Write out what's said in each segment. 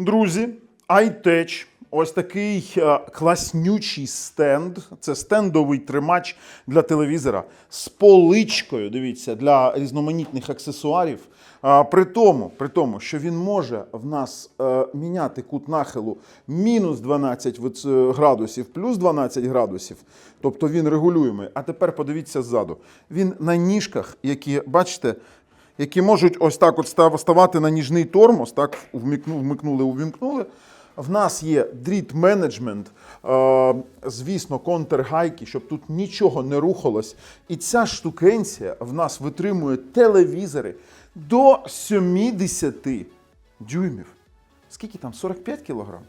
Друзі, iTech. Ось такий е, класнючий стенд. Це стендовий тримач для телевізора з поличкою. Дивіться, для різноманітних аксесуарів. При тому, при тому, що він може в нас е, міняти кут нахилу мінус 12 е, градусів, плюс 12 градусів. Тобто він регулюємий. А тепер подивіться ззаду. Він на ніжках, які, бачите, які можуть ось так от ставати на ніжний тормоз, так, вмикнули, увімкнули. В нас є дріт менеджмент, е, звісно, контргайки, щоб тут нічого не рухалось. І ця штукенція в нас витримує телевізори до 70 дюймів. Скільки там? 45 кілограм?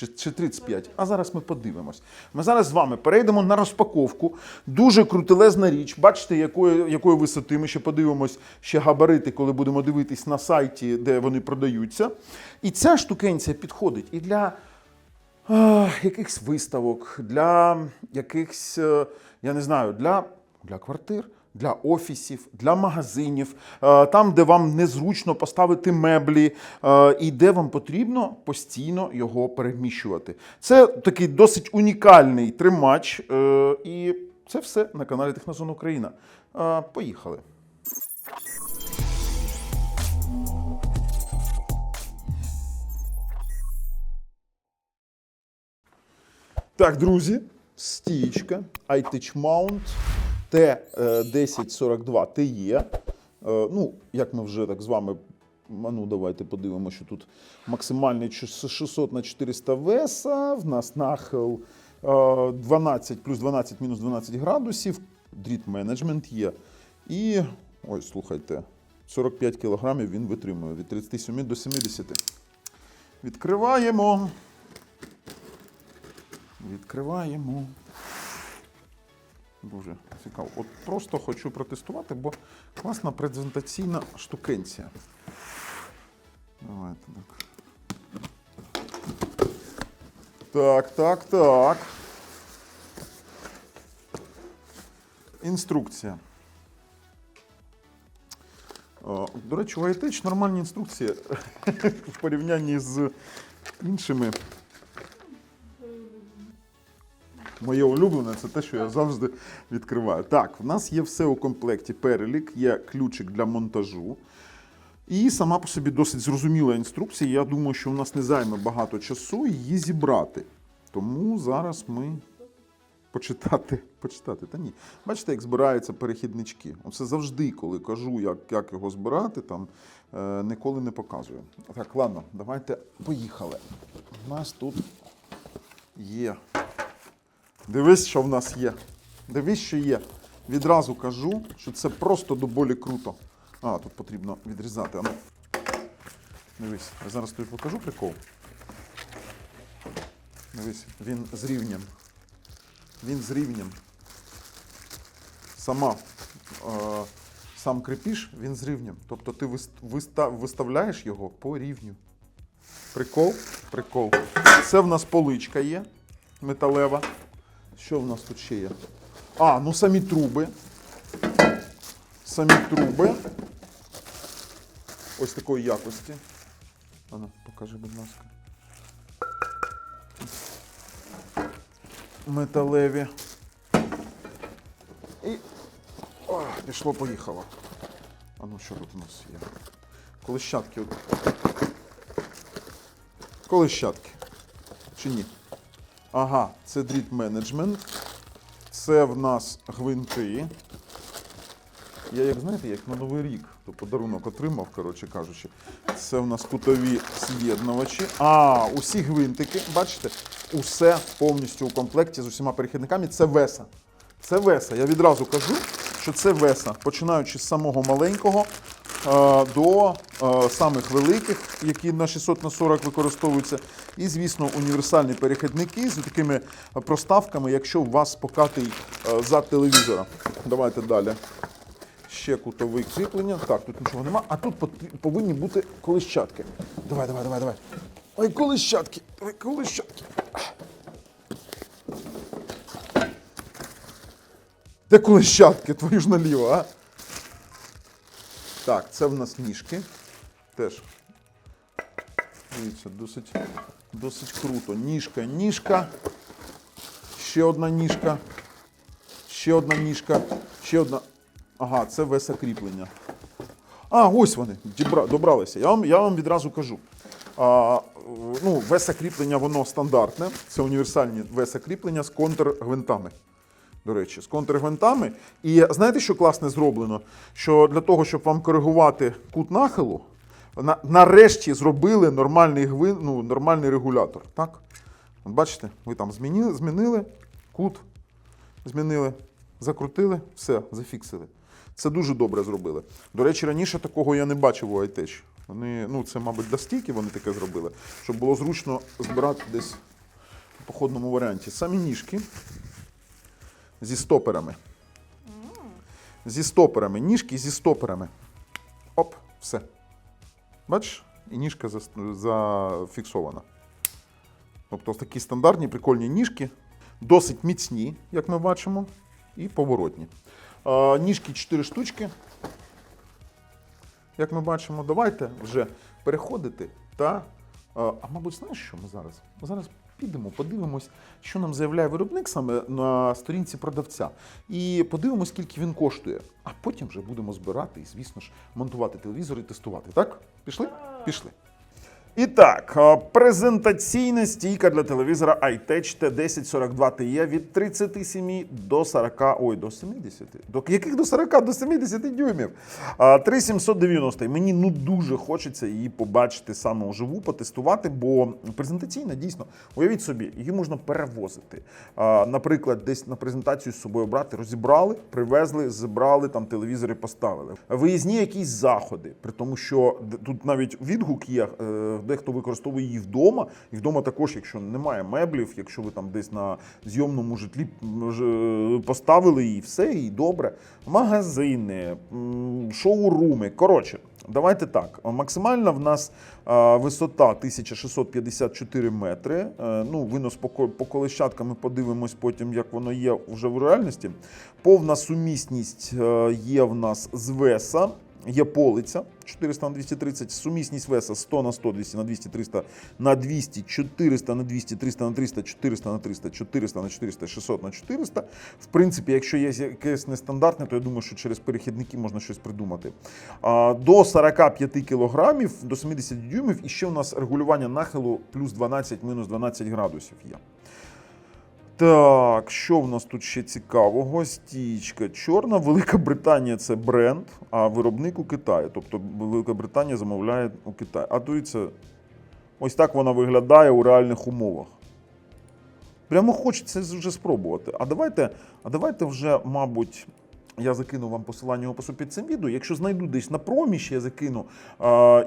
Чи, чи 35. А зараз ми подивимось. Ми зараз з вами перейдемо на розпаковку. Дуже крутелезна річ. Бачите, якої, якої висоти. Ми ще подивимось ще габарити, коли будемо дивитись на сайті, де вони продаються. І ця штукенція підходить і для якихось виставок, для якихось, е, я не знаю, для, для квартир. Для офісів, для магазинів, е, там, де вам незручно поставити меблі, е, і де вам потрібно постійно його переміщувати. Це такий досить унікальний тримач, е, і це все на каналі Технозон Україна. Поїхали. Так, друзі, стічка iTouch Mount T1042 TE. Е, Ну, як ми вже так з вами. Ну, давайте подивимося, що тут максимальний 600 на 400 веса. В нас нахил е, 12 плюс 12 мінус 12 градусів. Дріт менеджмент є. І ой, слухайте, 45 кілограмів він витримує від 37 до 70. Відкриваємо. Відкриваємо. Дуже цікаво. От просто хочу протестувати, бо класна презентаційна штукенція. Давайте так. Так, так, так. Інструкція. До речі, у iTech нормальні інструкції в порівнянні з іншими. Моє улюблене це те, що я завжди відкриваю. Так, в нас є все у комплекті. Перелік, є ключик для монтажу. І сама по собі досить зрозуміла інструкція. Я думаю, що в нас не займе багато часу її зібрати. Тому зараз ми почитати. Почитати, та ні. Бачите, як збираються перехіднички. Оце завжди, коли кажу, як, як його збирати, там е, ніколи не показую. Так, ладно, давайте поїхали. У нас тут є. Дивись, що в нас є. Дивись, що є. Відразу кажу, що це просто до болі круто. А, тут потрібно відрізати. А ну. Дивись, я зараз тобі покажу прикол. Дивись, він з рівнем. Він з рівнем. Сама, е, сам крепіш, він з рівнем. Тобто ти виставляєш його по рівню. Прикол? Прикол. Це в нас поличка є металева. Що в нас тут ще є? А, ну самі труби. Самі труби. Ось такої якості. Ана, покажи, будь ласка. Металеві. І. О, пішло, поїхало. А ну що тут у нас є? Колищатки. Колищатки. Чи ні? Ага, це дріт менеджмент. Це в нас гвинти. Я, як знаєте, як на Новий рік, то подарунок отримав, коротше кажучи. Це в нас кутові з'єднувачі. А, усі гвинтики, бачите, усе повністю у комплекті з усіма перехідниками. Це веса. Це веса. Я відразу кажу, що це веса, починаючи з самого маленького до е, самих великих, які на 600 на 40 використовуються. І, звісно, універсальні перехідники з такими проставками, якщо у вас покатий е, зад телевізора. Давайте далі. Ще кутовий кріплення. Так, тут нічого нема. А тут повинні бути колищатки. Давай, давай, давай, давай. Ой, колищатки. Ой, колищатки. Де колищатки? Твою ж наліво, а? Так, це в нас ніжки. Теж Дивіться, досить, досить круто. Ніжка, ніжка. Ще одна ніжка. Ще одна ніжка. Ще одна. Ага, це веса кріплення. А, ось вони, добралися. Я вам, я вам відразу кажу. А, ну, веса кріплення воно стандартне. Це універсальні веса кріплення з контргвинтами. До речі, з контргвинтами. І знаєте, що класне зроблено? Що для того, щоб вам коригувати кут нахилу, на, нарешті зробили нормальний гвин, ну, нормальний регулятор. Так? От бачите, ви там змінили, змінили кут, змінили, закрутили, все, зафіксили. Це дуже добре зробили. До речі, раніше такого я не бачив у iTech. Вони, ну, це, мабуть, для стійки вони таке зробили, щоб було зручно збирати десь в походному варіанті. Самі ніжки зі стоперами. Зі стоперами. Ніжки зі стоперами. Оп, все. Бачиш? І ніжка зафіксована. Тобто такі стандартні прикольні ніжки, досить міцні, як ми бачимо, і поворотні. Ніжки 4 штучки. Як ми бачимо, давайте вже переходити та. А мабуть, знаєш, що ми зараз? Ми зараз підемо, подивимось, що нам заявляє виробник саме на сторінці продавця. І подивимось, скільки він коштує. А потім вже будемо збирати і, звісно ж, монтувати телевізор і тестувати. Так? Пішли? Пішли. І так, презентаційна стійка для телевізора iTech T1042 TE від 37 до 40, ой, до 70. До яких до 40? До 70 дюймів. А, 3790. Мені ну дуже хочеться її побачити саме уживу, потестувати, бо презентаційна дійсно, уявіть собі, її можна перевозити. Наприклад, десь на презентацію з собою брати, розібрали, привезли, зібрали, там телевізори поставили. Виїзні якісь заходи, при тому, що тут навіть відгук є, е, дехто використовує її вдома, і вдома також, якщо немає меблів, якщо ви там десь на зйомному житлі поставили її, все і добре. Магазини, шоуруми. Коротше, давайте так. Максимальна в нас висота 1654 метри. Е, Ну, винос по, ко- по колещаткам подивимось потім, як воно є вже в реальності. Повна сумісність е, є в нас з веса. Є полиця 400 на 230, сумісність веса 100 на 100, 200 на 200, 300 на 200, 400 на 200, 300 на 300, 400 на 300, 400 на 400, 600 на 400. В принципі, якщо є якесь нестандартне, то я думаю, що через перехідники можна щось придумати. До 45 кілограмів, до 70 дюймів, і ще у нас регулювання нахилу плюс 12, мінус 12 градусів є. Так, що в нас тут ще цікавого? Стічка чорна. Велика Британія це бренд, а виробник у Китаї. Тобто Велика Британія замовляє у Китаї. А дивіться, ось так вона виглядає у реальних умовах. Прямо хочеться вже спробувати. А давайте, а давайте вже, мабуть, я закину вам посилання опису під цим відео. Якщо знайду десь на промі, ще я закину.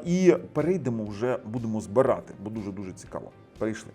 І перейдемо вже, будемо збирати, бо дуже-дуже цікаво. Перейшли.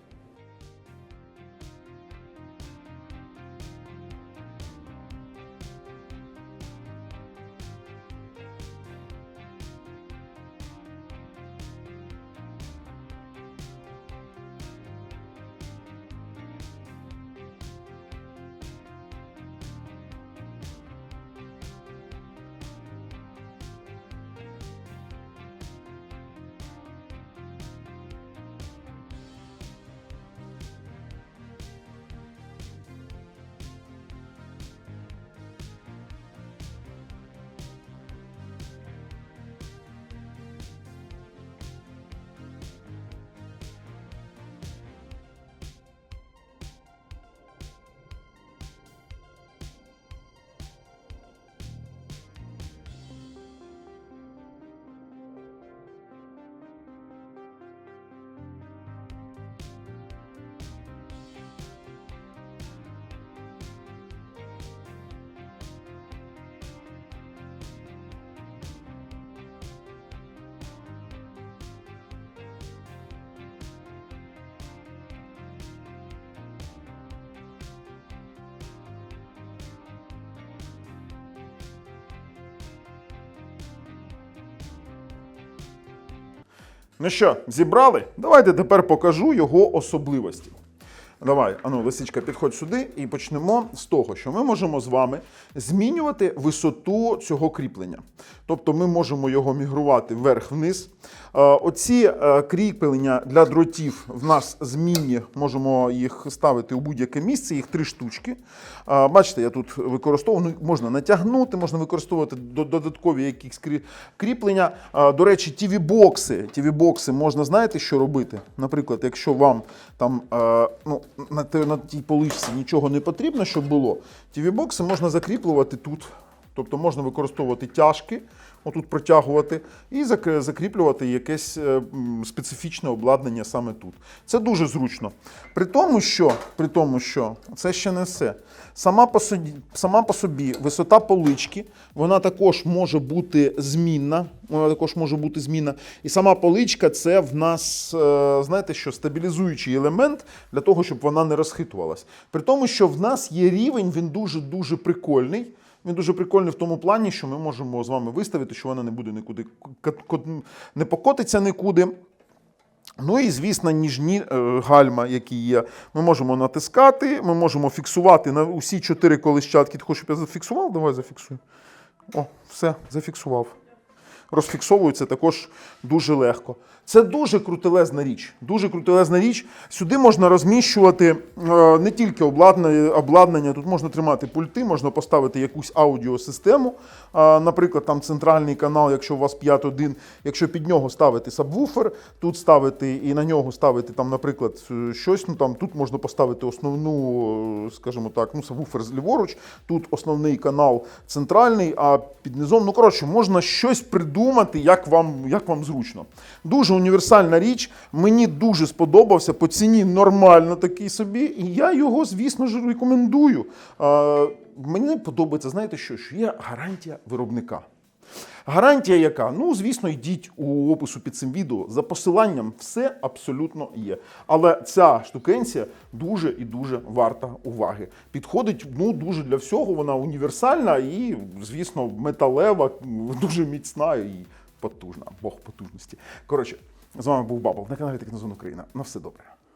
Ну що, зібрали? Давайте тепер покажу його особливості. Давай, ану, лисичка, підходь сюди і почнемо з того, що ми можемо з вами змінювати висоту цього кріплення. Тобто ми можемо його мігрувати вверх-вниз. Е, Оці е, кріплення для дротів в нас змінні, можемо їх ставити у будь-яке місце, їх три штучки. Е, Бачите, я тут використовую, ну, можна натягнути, можна використовувати додаткові якісь кріплення. До речі, TV-бокси. TV-бокси можна, знаєте, що робити? Наприклад, якщо вам там ну, на, на тій поличці нічого не потрібно, щоб було, TV-бокси можна закріплювати тут. Тобто можна використовувати тяжки, отут протягувати, і закріплювати якесь е, специфічне обладнання саме тут. Це дуже зручно. При тому, що, при тому, що це ще не все. Сама по, собі, сама по собі висота полички, вона також може бути змінна. Вона також може бути змінна. І сама поличка це в нас, е, знаєте що, стабілізуючий елемент для того, щоб вона не розхитувалась. При тому, що в нас є рівень, він дуже-дуже прикольний. Він дуже прикольний в тому плані, що ми можемо з вами виставити, що вона не буде нікуди не покотиться нікуди. Ну і, звісно, ніжні е, гальма, які є. Ми можемо натискати, ми можемо фіксувати на усі чотири колищатки. Ти хочеш, щоб я зафіксував? Давай зафіксую. О, все, зафіксував. Розфіксовується також дуже легко. Це дуже крутелезна річ. Дуже крутелезна річ. Сюди можна розміщувати е, не тільки обладнання, тут можна тримати пульти, можна поставити якусь аудіосистему. Наприклад, там центральний канал, якщо у вас 5.1, якщо під нього ставити сабвуфер, тут ставити і на нього ставити, там, наприклад, е, щось. Ну там тут можна поставити основну, е, скажімо так, ну, сабвуфер ліворуч, тут основний канал центральний, а під низом, ну коротше, можна щось придумати, як вам, як вам зручно. Дуже універсальна річ. Мені дуже сподобався. По ціні нормально такий собі, і я його, звісно ж, рекомендую. Мені подобається, знаєте що? Що є гарантія виробника. Гарантія яка? Ну, звісно, йдіть у опису під цим відео. За посиланням все абсолютно є. Але ця штукенція дуже і дуже варта уваги. Підходить ну, дуже для всього, вона універсальна і, звісно, металева, дуже міцна і потужна. Бог потужності. Коротше, з вами був Бабл на каналі Технозон Україна. На все добре.